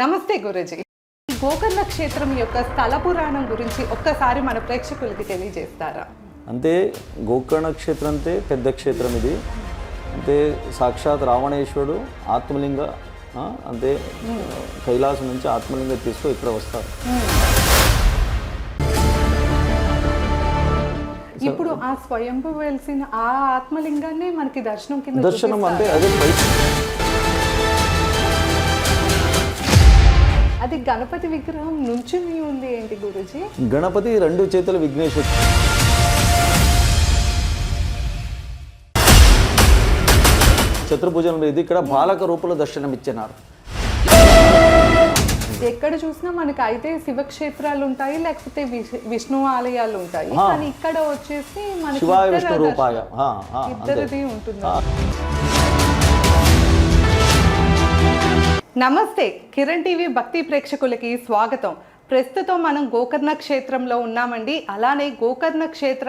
నమస్తే గురుజీ. గోకర్ణ క్షేత్రం యొక్క స్థల పురాణం గురించి ఒక్కసారి మన ప్రేక్షకులకి తెలియజేస్తారా? అంటే గోకర్ణ క్షేత్రం అంటే పెద్ద క్షేత్రం ఇది. అంటే సాక్షాత్ రావణేశ్వరుడు ఆత్మలింగ అంటే కైలాసం నుంచి ఆత్మలింగ తీసుకు ఇక్కడ వస్తారు. ఇప్పుడు ఆ స్వయంభు వెలిసిన ఆ ఆత్మలింగాన్ని మనకి దర్శనం కింద దర్శనం అంటే అదే అది గణపతి విగ్రహం నుంచుని ఉంది ఏంటి గురుజీ? గణపతి రెండు చేతుల విఘ్నేశ్వరు చతుర్భుజం ఇది ఇక్కడ బాలక రూపంలో దర్శనం ఇచ్చినారు ఎక్కడ చూసినా మనకి అయితే శివక్షేత్రాలు ఉంటాయి లేకపోతే విష్- విష్ణు ఆలయాలు ఉంటాయి కానీ ఇక్కడ వచ్చేసి శివాయ విష్ణు రూపాయ. ఇద్దరిది ఉంటుంది నమస్తే కిరణ్ టీవీ భక్తి ప్రేక్షకులకి స్వాగతం. ప్రస్తుతం మనం గోకర్ణ క్షేత్రంలో ఉన్నామండి. అలానే గోకర్ణ క్షేత్ర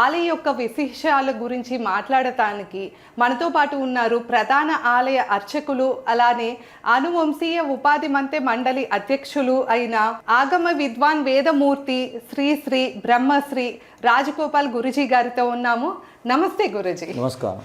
ఆలయ యొక్క విశేషాల గురించి మాట్లాడటానికి మనతో పాటు ఉన్నారు ప్రధాన ఆలయ అర్చకులు అలానే అనువంశీయ ఉపాధి మంత్రి మండలి అధ్యక్షులు అయిన ఆగమ విద్వాన్ వేదమూర్తి శ్రీ శ్రీ బ్రహ్మశ్రీ రాజగోపాల్ గురుజీ గారితో ఉన్నాము. నమస్తే గురుజీ. నమస్కారం.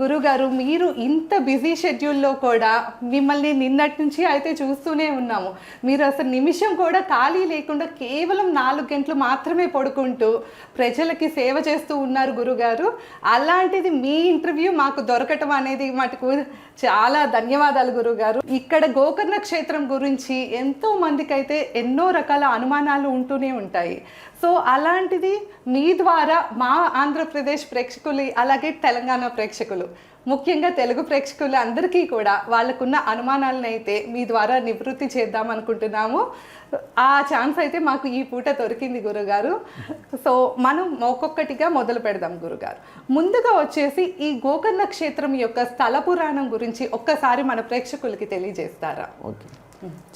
గురుగారు మీరు ఇంత బిజీ షెడ్యూల్లో కూడా మిమ్మల్ని నిన్నటి నుంచి అయితే చూస్తూనే ఉన్నాము. మీరు అసలు నిమిషం కూడా ఖాళీ లేకుండా కేవలం నాలుగు గంటలు మాత్రమే పడుకుంటూ ప్రజలకి సేవ చేస్తూ ఉన్నారు గురుగారు. అలాంటిది మీ ఇంటర్వ్యూ మాకు దొరకటం అనేది మటుకు చాలా ధన్యవాదాలు గురుగారు ఇక్కడ గోకర్ణ క్షేత్రం గురించి ఎంతో మందికైతే ఎన్నో రకాల అనుమానాలు ఉంటూనే ఉంటాయి. సో అలాంటిది మీ ద్వారా మా ఆంధ్రప్రదేశ్ ప్రేక్షకులు అలాగే తెలంగాణ ప్రేక్షకులు ముఖ్యంగా తెలుగు ప్రేక్షకులు అందరికీ కూడా వాళ్ళకున్న అనుమానాలను అయితే మీ ద్వారా నివృత్తి చేద్దాం అనుకుంటున్నాము. ఆ ఛాన్స్ అయితే మాకు ఈ పూట దొరికింది గురుగారు. సో మనం ఒక్కొక్కటిగా మొదలు పెడదాం గురుగారు. ముందుగా వచ్చేసి ఈ గోకర్ణ క్షేత్రం యొక్క స్థల పురాణం గురించి ఒక్కసారి మన ప్రేక్షకులకి తెలియజేస్తారా? ఓకే.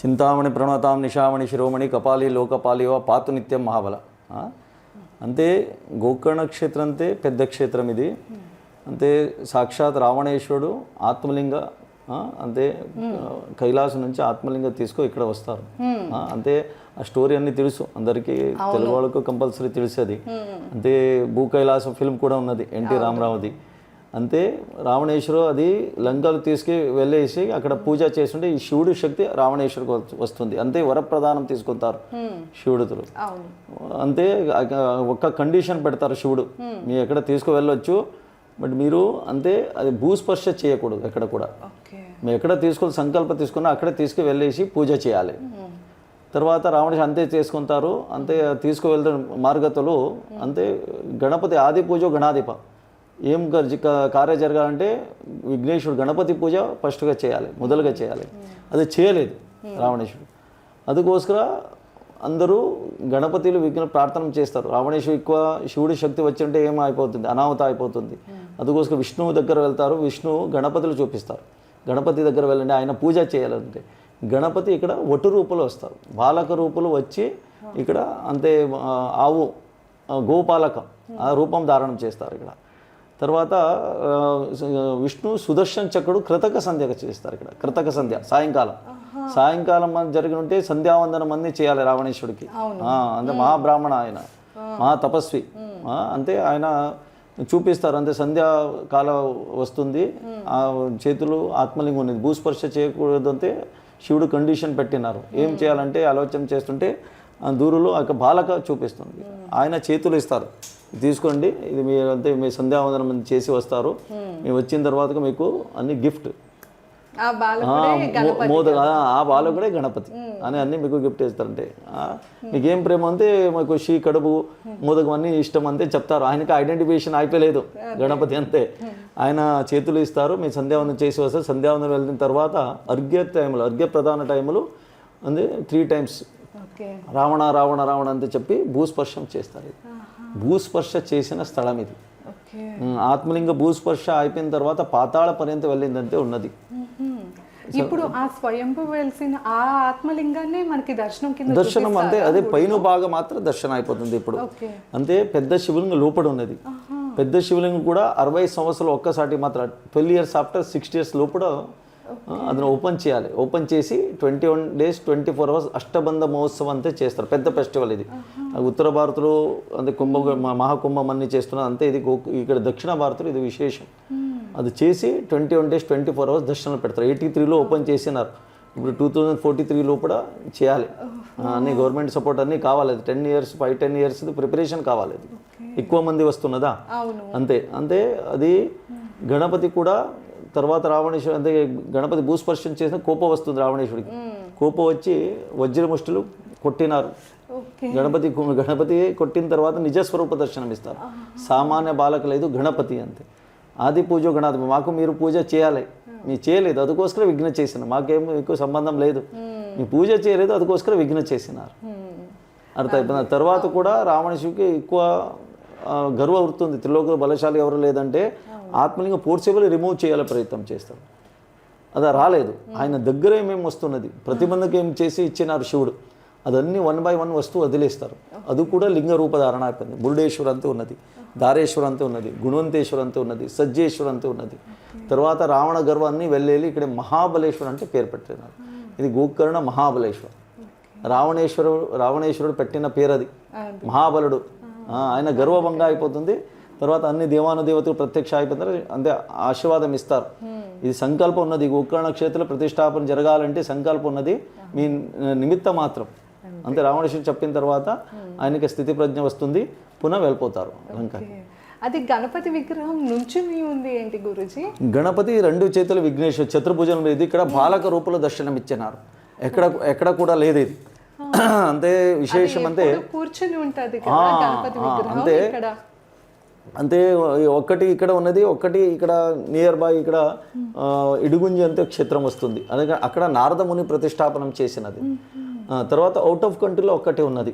చింతామణి ప్రణతాం నిషామణి శిరోమణి కపాలి లోకపాలి పాతు నిత్యం మహాబల. అంతే గోకర్ణ క్షేత్రం అంతే పెద్ద క్షేత్రం ఇది. అంటే సాక్షాత్ రావణేశ్వరుడు ఆత్మలింగ? అంటే కైలాసం నుంచి ఆత్మలింగ తీసుకు ఇక్కడ వస్తారు? అంటే ఆ స్టోరీ అన్ని తెలుసు. అందరికీ తెలుగు వాళ్ళకు కంపల్సరీ తెలుసది. అంటే భూ కైలాసం ఫిల్మ్ కూడా ఉన్నది ఎన్టీ రామారావుది. అంతే రావణేశ్వరు అది లంకలు తీసుకు వెళ్ళేసి అక్కడ పూజ చేస్తుంటే ఈ శివుడి శక్తి రావణేశ్వరికి వస్తు- వస్తుంది. అంతే వరప్రదానం తీసుకుంటారు శివుడుతులు. అంతే ఒక్క కండిషన్ పెడతారు శివుడు. మీరు ఎక్కడ తీసుకు వెళ్ళొచ్చు బట్ మీరు అంతే అది భూస్పర్శ చేయకూడదు ఎక్కడ కూడా. మీరు ఎక్కడ తీసుకొని సంకల్ప తీసుకున్నా అక్కడే తీసుకు వెళ్ళేసి పూజ చేయాలి. తర్వాత రావణ అంతే చేసుకుంటారు అంతే తీసుకువెళ్తారు మార్గతలు అంతే గణపతి ఆది పూజ గణాధిప. ఏం కార్య జరగాలంటే విఘ్నేశ్వరుడు గణపతి పూజ ఫస్ట్గా చేయాలి మొదలుగా చేయాలి. అది చేయలేదు రావణేశ్వరుడు. అందుకోసర అందరూ గణపతిలు విఘ్న ప్రార్థన చేస్తారు. రావణేశ్వరు ఎక్కువ శివుడి శక్తి వచ్చింటే ఏం అయిపోతుంది అనాహత అయిపోతుంది అందుకోసం విష్ణువు దగ్గర వెళ్తారు. విష్ణువు గణపతులు చూపిస్తారు. గణపతి దగ్గర వెళ్ళండి ఆయన పూజ చేయాలంటే. గణపతి ఇక్కడ ఒట్టు రూపంలో వస్తారు. బాలక రూపంలో వచ్చి ఇక్కడ అంతే ఆవు గోపాలక ఆ రూపం ధారణం చేస్తారు ఇక్కడ. తర్వాత విష్ణు సుదర్శన్ చక్రుడు కృతక సంధ్య చేస్తారు ఇక్కడ. కృతక సంధ్య సాయంకాలం. సాయంకాలం మన జరిగి ఉంటే సంధ్యావందనం అన్ని చేయాలి రావణేశ్వరుడికి. అంటే మహాబ్రాహ్మణ ఆయన. మహా తపస్వి. అంతే ఆయన చూపిస్తారు అంతే సంధ్యాకాలం వస్తుంది ఆ చేతులు ఆత్మలింగం ఉంది భూస్పర్శ చేయకూడదు అంటే శివుడు కండిషన్ పెట్టినారు. ఏం చేయాలంటే ఆలోచన చేస్తుంటే ఆ దూరులో ఒక బాలక చూపిస్తుంది. ఆయన చేతులు ఇస్తారు. తీసుకోండి ఇది మీ అంతే మీ సంధ్యావందనం చేసి వస్తారు. మీరు వచ్చిన తర్వాత మీకు అన్ని గిఫ్ట్ మోద ఆ బాలు కూడా గణపతి. అని అన్ని మీకు గిఫ్ట్ ఇస్తారంటే ఆ, మీకు ఏం ప్రేమ అంతే మాకు షీ కడుపు మోదకం అన్ని ఇష్టం అంతే చెప్తారు. ఆయనకి ఐడెంటిఫికేషన్ అయిపోలేదు గణపతి అంతే ఆయన చేతులు ఇస్తారు మీ సంధ్యావందనం చేసి వస్తారు. సంధ్యావందనం వెళ్ళిన తర్వాత అర్ఘ్య టైంలో అర్ఘ్య ప్రధాన టైంలో అంతే త్రీ టైమ్స్ రావణ రావణ రావణ అంతే చెప్పి భూస్పర్శం చేస్తారు. ఇది. భూస్పర్శ చేసిన స్థలం ఇది. ఆత్మలింగ భూస్పర్శ అయిపోయిన తర్వాత పాతాళ పర్యంతం వెళ్ళిందంతే ఉన్నది. ఇప్పుడు ఆ స్వయంభు వెలిసిన ఆ ఆత్మలింగాన్ని మనకి దర్శనం కింద దర్శనం అంతే అదే పైన భాగం మాత్రం దర్శనం అయిపోతుంది ఇప్పుడు. అంతే పెద్ద శివలింగ లోపల ఉన్నది. పెద్ద శివలింగం కూడా అరవై సంవత్సరాలు ఒక్కసారి మాత్రం twelve years after six years లోపల అతను ఓపెన్ చేయాలి. ఓపెన్ చేసి twenty one days twenty four hours అష్టబంధ మహోత్సవం అంతే చేస్తారు. పెద్ద ఫెస్టివల్ ఇది. ఉత్తర భారత్లో అంటే కుంభ మహాకుంభం అన్ని చేస్తున్నారు. అంతే ఇది ఇక్కడ దక్షిణ భారత్లో ఇది విశేషం. అది చేసి twenty one days twenty four hours దర్శనం పెడతారు. ఎయిటీ త్రీలో ఓపెన్ చేసినారు. ఇప్పుడు టూ థౌజండ్ ఫోర్టీ త్రీలో కూడా చేయాలి. అన్ని గవర్నమెంట్ సపోర్ట్ అన్నీ కావాలి. అది ten years five ten years preparation కావాలి అది. ఎక్కువ మంది వస్తున్నదా? అంతే. అంతే అది గణపతి కూడా తర్వాత రావణేశ్వరు అంటే గణపతి భూస్పర్శం చేసిన కోపం వస్తుంది రావణేశ్వరికి. కోపం వచ్చి వజ్రముష్టులు కొట్టినారు. గణపతి గణపతి కొట్టిన తర్వాత నిజస్వరూప దర్శనం ఇస్తారు సామాన్య బాలక లేదు గణపతి అంతే. ఆది పూజ గణాధిపతి మాకు మీరు పూజ చేయాలి. మీరు చేయలేదు అందుకోసమే విఘ్న చేసిన మాకేం ఎక్కువ సంబంధం లేదు. మీ పూజ చేయలేదు అందుకోసమే విఘ్న చేసినారు. అర్థమైపోయింది తర్వాత కూడా రావణశివుకి ఎక్కువ ఆ, గర్వ వృత్తుంది త్రిలోక బలశాలి ఎవరు లేదంటే ఆత్మలింగ ఫోర్సేబుల్ రిమూవ్ చేయాలి ప్రయత్నం చేస్తారు. అది రాలేదు. ఆయన దగ్గర ఏమేమి వస్తున్నది. ప్రతిబంధకు చేసి ఇచ్చినారు శివుడు? అదన్నీ వన్ బై వన్ వస్తూ వదిలేస్తారు. అది కూడా లింగ రూపధారణ అయిపోయింది. మురుడేశ్వర్ అంతే ఉన్నది దారేశ్వర్ అంతే ఉన్నది గుణవంతేశ్వర్ అంతే ఉన్నది సజ్జేశ్వర్ అంతే ఉన్నది. తర్వాత రావణ గర్వ అన్నీ వెళ్ళేది ఇక్కడ మహాబలేశ్వర్ అంటే పేరు పెట్టినారు. ఇది గోకర్ణ మహాబలేశ్వర్. రావణేశ్వరుడు రావణేశ్వరుడు పెట్టిన పేరు అది. మహాబలుడు. ఆయన గర్వభంగా అయిపోతుంది. తర్వాత అన్ని దేవానుదేవతలు ప్రత్యక్ష అయిపోతారు. అంతే ఆశీర్వాదం ఇస్తారు. ఇది సంకల్పం ఉన్నది. గోకర్ణ క్షేత్ర ప్రతిష్టాపన జరగాలంటే సంకల్పం ఉన్నది. మీ నిమిత్త మాత్రం. అంతే రావణేశ్వరుడు చెప్పిన తర్వాత ఆయనకి స్థితి ప్రజ్ఞ వస్తుంది పునః వెళ్ళిపోతారు లంక ఓకే. అది గణపతి విగ్రహం నుంచుని ఉంది ఏంటి గురుజీ? గణపతి రెండు చేతుల విఘ్నేశ్వర్ చతుర్భుజం లేదు ఇక్కడ బాలక రూపంలో దర్శనం ఇచ్చినారు ఎక్కడ ఎక్కడ కూడా లేదు ఇది. అంతే విశేషం అంతే కూర్చుని ఉంటది అంతే. ఇక్కడ? అంతే ఒక్కటి ఇక్కడ ఉన్నది ఒక్కటి ఇక్కడ నియర్ బై ఇక్కడ ఇడుగుంజి అంతే క్షేత్రం వస్తుంది. అందుకే అక్కడ నారద ముని ప్రతిష్టాపనం చేసినది. తర్వాత అవుట్ ఆఫ్ కంట్రీలో ఒక్కటే ఉన్నది.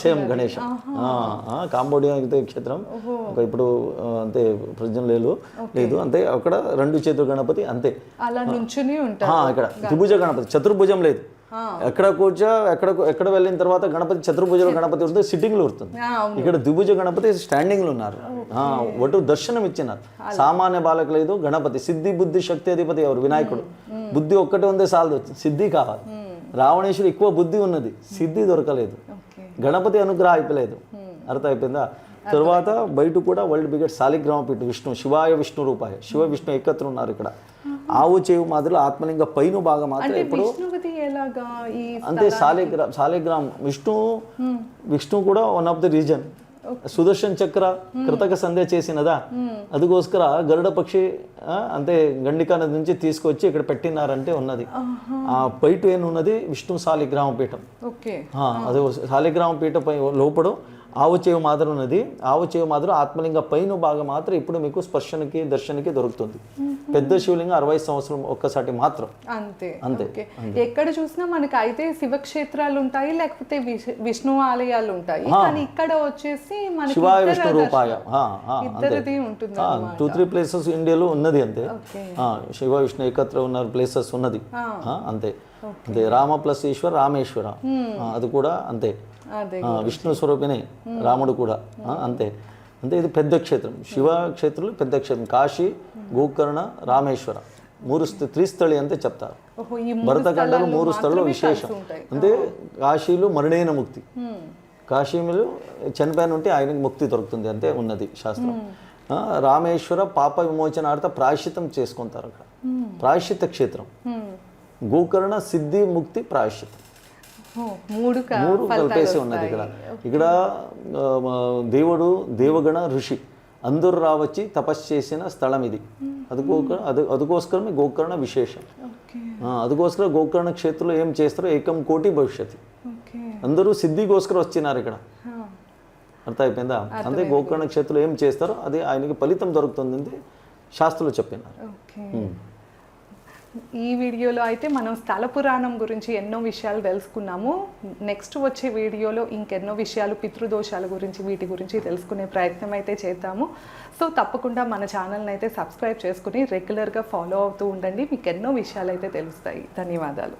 సేమ్ గణేష్. కాంబోడియా అయితే క్షేత్రం. ఒక ఇప్పుడు అంతే ప్రజలు లేదు లేదు అంతే అక్కడ రెండు చేతుల గణపతి అంతే. అలా నుంచుని ఇక్కడ త్రిభుజ గణపతి చతుర్భుజం లేదు. ఎక్కడ కూర్చో ఎక్కడ ఎక్కడ వెళ్ళిన తర్వాత గణపతి చతుర్భుజంలో గణపతి ఉంటుంది సిట్టింగ్లో ఉంటుంది ఆ, అవును. ఇక్కడ ద్విభుజ గణపతి స్టాండింగ్లో ఉన్నారు ఒటు దర్శనం ఇచ్చినారు. సామాన్య బాలక లేదు గణపతి. సిద్ధి బుద్ధి శక్తి అధిపతి ఎవరు? వినాయకుడు. బుద్ధి ఒక్కటే ఉందే సాలదు సిద్ధి కావాలి. రావణేశ్వరు ఎక్కువ బుద్ధి ఉన్నది. సిద్ధి దొరకలేదు. గణపతి అనుగ్రహం అయిపోలేదు. అర్థం అయిపోయిందా తర్వాత బయట కూడా వరల్డ్ బిగ్గెస్ట్ సాలిగ్రామ పీఠ విష్ణు శివాయ విష్ణు రూపాయ శివ విష్ణు ఏకత్ర ఉన్నారు ఇక్కడ. ఆవు చేవు మాదిరిలో ఆత్మలింగ పైన భాగం మాత్రం అంటే ఇప్పుడు అంతే సాలిగ్రామ్ సాలిగ్రామ్ విష్ణు విష్ణు కూడా one of the reason Sudarshan Chakra కృతక సంధ్య చేసినదా? అదికోస్కర గరుడ పక్షి అంతే గండికా నది నుంచి తీసుకొచ్చి ఇక్కడ పెట్టినారంటే ఉన్నది. ఆ పైటు ఏనున్నది విష్ణు సాలిగ్రామ పీఠం ఓకే అది శాలిగ్రామ పీఠ పై లోపడు ఆవు చేవు మాదిరి ఉన్నది. ఆవు చేవు మాదిరి ఆత్మలింగ పైన భాగం మాత్రం ఇప్పుడు మీకు స్పర్శనకి దర్శనకి దొరుకుతుంది. పెద్ద శివలింగం అరవై సంవత్సరం ఒక్కసారి మాత్రం. అంతే అంతే, ఎక్కడ చూసినా మనకి అయితే శివక్షేత్రాలు ఉంటాయి లేకపోతే విష్- విష్ణు ఆలయాలు ఉంటాయి. కానీ ఇక్కడ వచ్చేసి శివాయ విష్ణు రూపాయ. ఉంటుంది టూ త్రీ ప్లేసెస్ ఇండియాలో ఉన్నది అంతే. శివ విష్ణు ఏకత్ర ఉన్న ప్లేసెస్ ఉన్నది. అంతే. అంతే రామ ప్లస్ ఈశ్వర రామేశ్వర. అది కూడా అంతే. విష్ణు స్వరూపిణి రాముడు కూడా. అంతే. అంతే ఇది పెద్ద క్షేత్రం. శివ క్షేత్రంలో పెద్ద క్షేత్రం. కాశీ గోకర్ణ రామేశ్వర. మూడు స్థ- త్రిస్థళి అంతే చెప్తారు. ఈ మూడు భరతఖండలో స్థలాలు మూడు స్థలంలో మాత్రమే విశేషం. అంటే కాశీలో మరణైన ముక్తి. కాశీలో చనిపోయిన ఉంటే ఆయనకి ముక్తి దొరుకుతుంది అంతే ఉన్నది శాస్త్రం. రామేశ్వర పాప విమోచనార్థ ప్రాయశ్చితం చేసుకుంటారు అక్కడ. ప్రాయశ్చిత క్షేత్రం. గోకర్ణ సిద్ధి ముక్తి ప్రాయశ్చితం మూడు కలిపేసి ఉన్నది ఇక్కడ. ఇక్కడ దేవుడు దేవగణ ఋషి అందరూ రావచ్చి తపస్సు చేసిన స్థలం ఇది. అదుకోక అది అదుకోసమే గోకర్ణ విశేషం. అదుకోసర గోకర్ణ క్షేత్రంలో ఏం చేస్తారో ఏకం కోటి భవిష్యత్తు ఓకే. అందరూ సిద్ధికోస్కర వచ్చినారు ఇక్కడ. హా. అర్థం అయిపోయిందా అంతే గోకర్ణ క్షేత్రంలో ఏం చేస్తారో అది ఆయనకి ఫలితం దొరుకుతుంది శాస్త్రులు చెప్పినారు. ఈ వీడియోలో అయితే మనం స్థల పురాణం గురించి ఎన్నో విషయాలు తెలుసుకున్నాము. నెక్స్ట్ వచ్చే వీడియోలో ఇంకెన్నో విషయాలు పితృదోషాల గురించి వీటి గురించి తెలుసుకునే ప్రయత్నం అయితే చేద్దాము. సో తప్పకుండా మన ఛానల్ని అయితే సబ్స్క్రైబ్ చేసుకుని రెగ్యులర్గా ఫాలో అవుతూ ఉండండి. మీకు ఎన్నో విషయాలు అయితే తెలుస్తాయి. ధన్యవాదాలు.